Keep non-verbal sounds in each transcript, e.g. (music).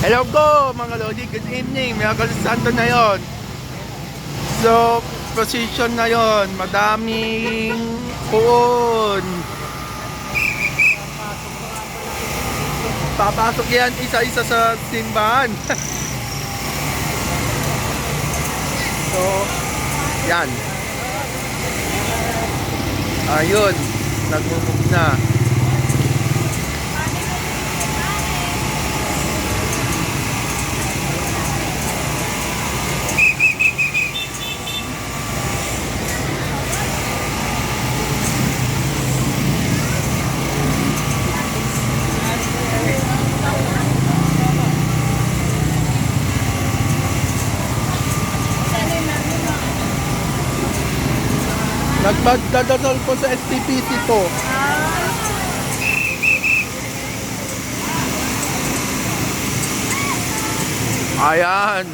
Hello po mga Lodi, good evening. Miracle Santo na yon. So, position na yon, madaming puon. Papasok yan isa-isa sa simbahan. (laughs) so, yan. Ayun, nagmumug na. Nagdadasal po sa STPC to. Ayan.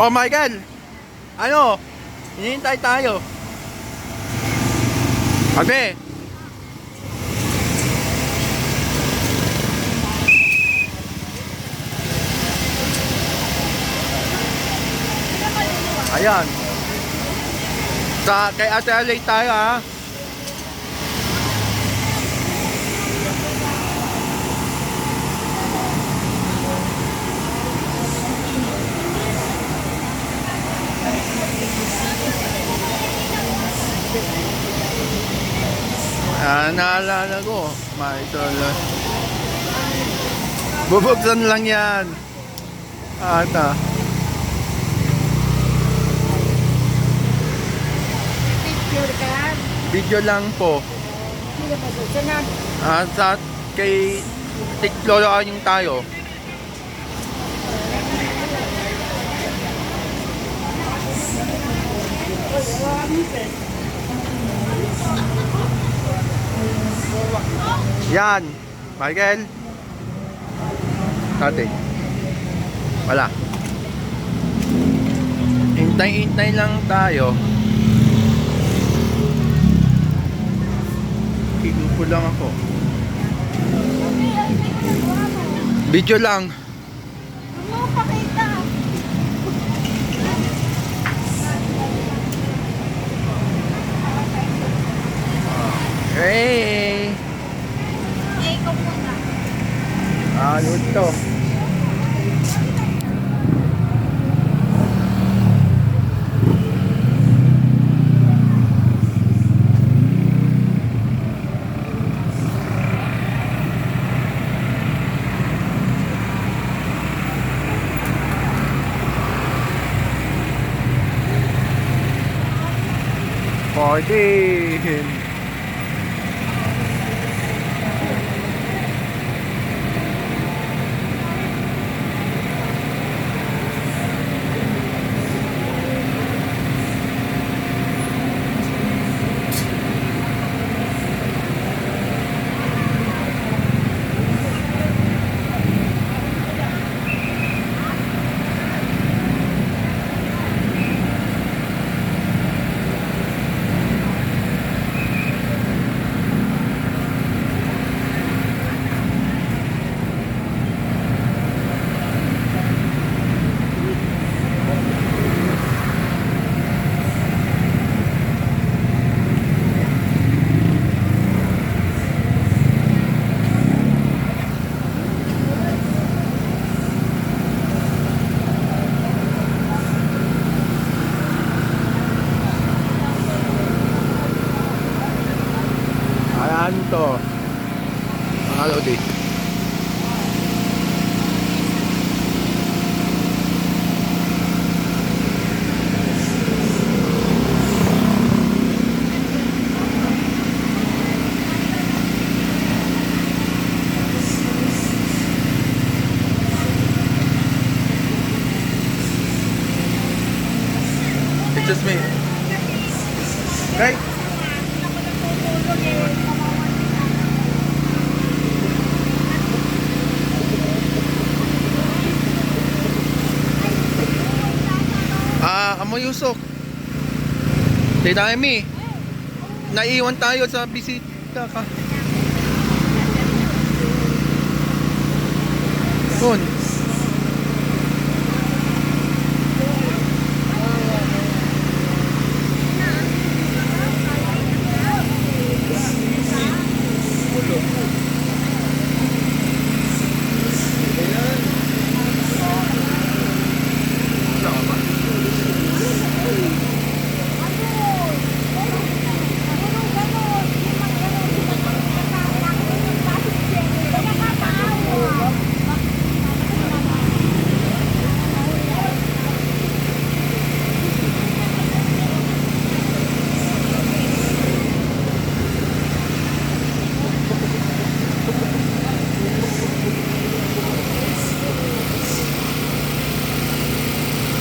Oh, Michael. Ano? Hinihintay tayo. Sabi. Ayan. Sa kay Ate Alay tayo ha. Ah, naalala ko, mga idol. Bubuksan lang yan. Ata. Picture ka. Video lang po. Ah, sa kay Tiklolo yung tayo. Yan. Michael. Ate. Wala. Hintay-hintay lang tayo. Kinupo lang ako. Video lang. Ano pakita? Hey! Eh, ikaw muna. Ano ito? Fourteen. Ayan to. Mga lodi. Excuse me. Right? Ah, amo Yusok. Tita Emi. naiwan tayo sa bisita ka. Doon.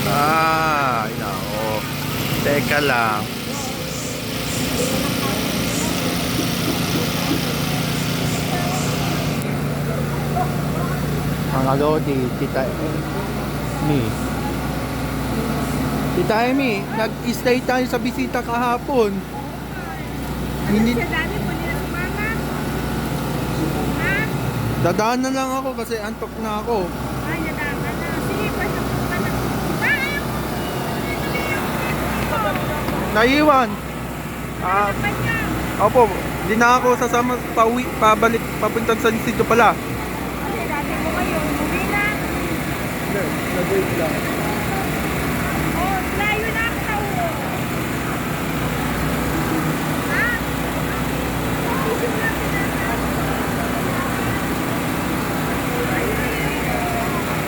Ah, nako. Teka lang. Mga lodi, tita Emi. Tita Emi, nag-stay tayo sa bisita kahapon. Hindi, dadaan na lang ako kasi antok na ako. Ay, nadama na. Sige, pasok ka na. Ay, Naiwan. Ah, opo, di na ako sasama pauwi, pabalik, papunta sa sitio pala. Kasi dati mo kayo, umuwi na. Oh, layo na ako tao. Ha? Isip natin na.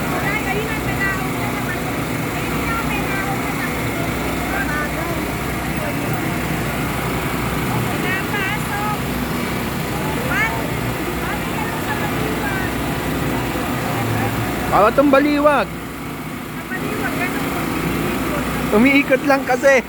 Wala, kayo na, nanahon na naman. Kayo na ako, may nahon na naman. Pinapasok. Pat, pati ka lang sa maliwan. Para tong baliwag. Sa maliwan, ganun. Umiikot lang kasi.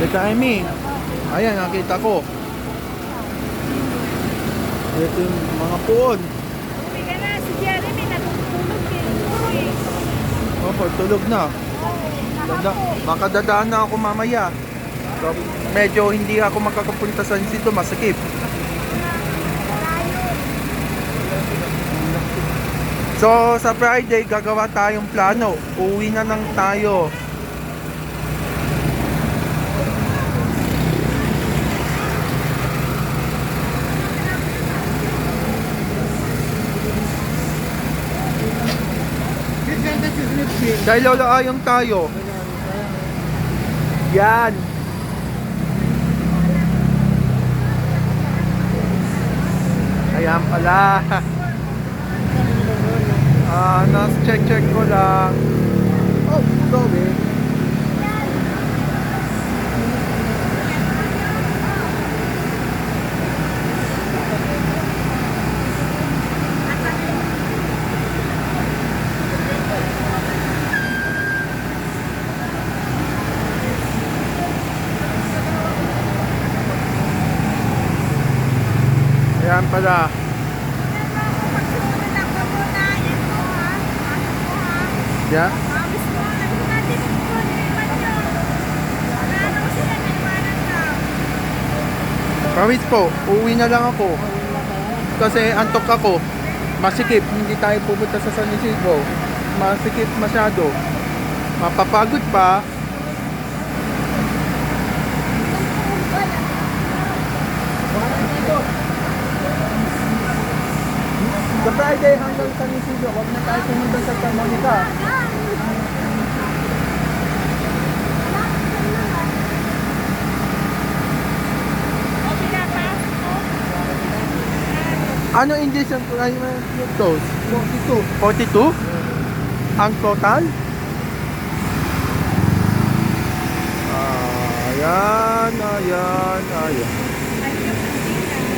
Tita Amy, ayan nakita ko. Ito yung mga puon. Uwi ka na, si Jeremy natutulog eh. Opo, tulog na. Dada, baka dadaan na ako mamaya. So, medyo hindi ako makakapunta sa sito, masakip. So, sa Friday, gagawa tayong plano. Uwi na lang tayo. Dahil lolo ayong tayo. Yan. Ayan pala. (laughs) Ah, nas check check ko lang. Oh, sorry. Ayan pala. Pagsumunod ako muna. Yan po ha. Ano po ha. Yeah. Promise mo. Nandun natin po. Nilipan nyo. Wala naman sila nilipanan daw. Promise po, uwi na lang ako. Kasi antok ako. Masikip, hindi tayo pupunta sa San Isidro. Masikip masyado. Mapapagod pa. Sa Friday hanggang San Isidro, huwag na tayo pumunta sa Santa Monica. Ano English ang primer dose? 42. 42? Ang total? Ayan, ayan, ayan.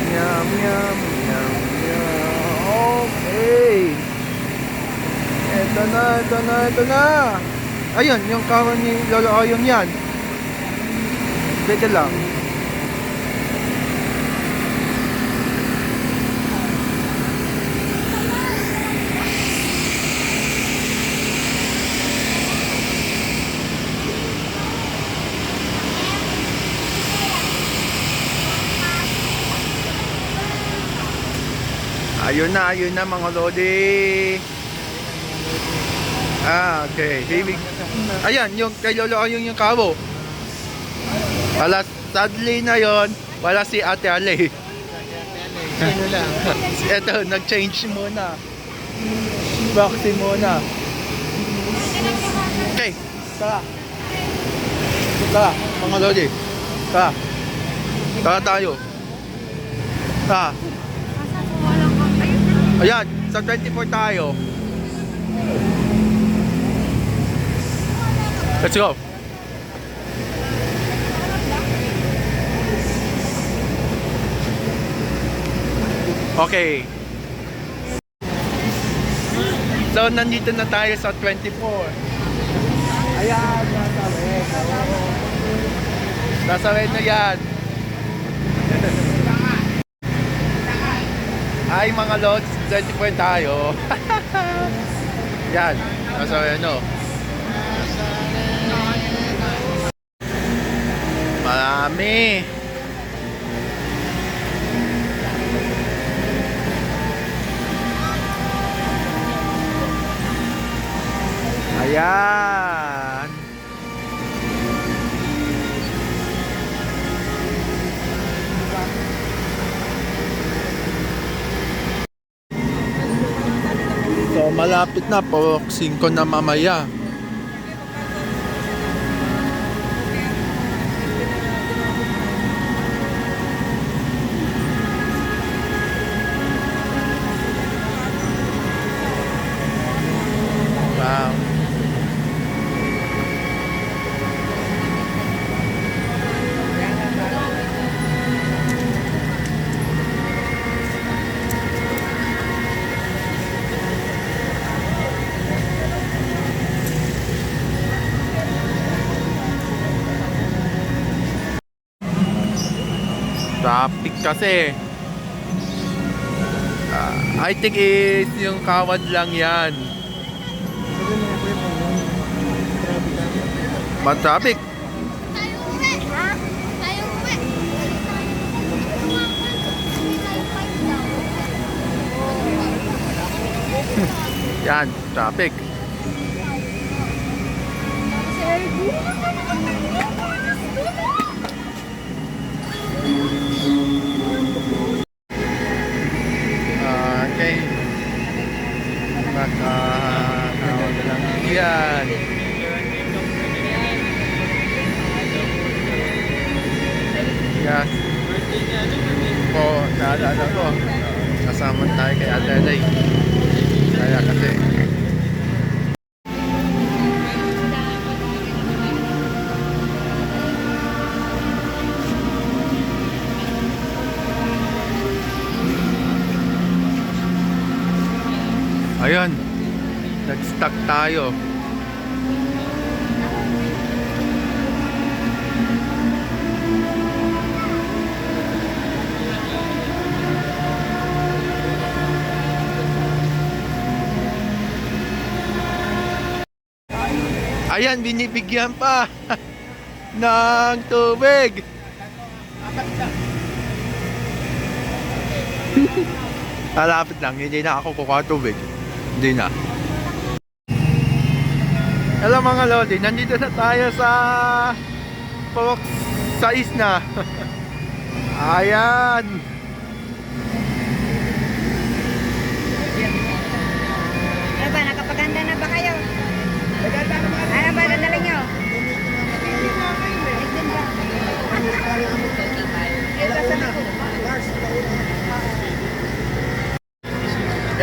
Yum, yum, yum. Okay. Ito na, ito na, ito na. Ayun, yung kawan ni Lolo Oyong yan. Teka lang. Ayun na, ayun na mga lodi. Ah, okay. Ibig, ayan, yung kay Lolo Oyong yung kawo. Wala, sadly na yon wala si Ate Ale. (laughs) Ito, nag-change muna. Vaccine muna. Okay, tara. Tara, mga lodi. Tara. Tara tayo. Tara. Ayan, sa 24 tayo. Let's go. Okay. So, nandito na tayo sa 24. Ayan, nasa red. Nasa red na yan. Ay, mga lods, 24 tayo. (laughs) yan, nasa red, no? Marami. Na po, 5 na mamaya. Traffic kasi. Ah, I think is yung kawad lang yan. Matraffic. Yan, traffic. Okay. Nag-stuck tayo. Ayan, binibigyan pa (laughs) ng tubig. (laughs) Malapit lang, hindi na ako kukuha tubig. Hindi na. Hello mga lodi, nandito na tayo sa Pawak sa Isna. (laughs) Ayan. Ano ba, nakapaganda na ba kayo? Ano ba, dadala nyo? Ito sa likod.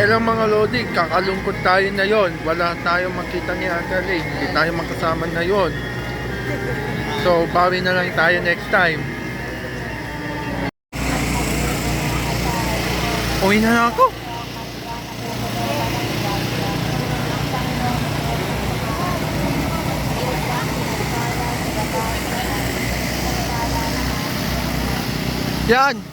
Eh lang mga Lodi, kakalungkot tayo na yon. Wala tayong makita ni Ate Ray. Hindi tayo makasama na yon. So, bawi na lang tayo next time. Uwi na lang ako. Yan.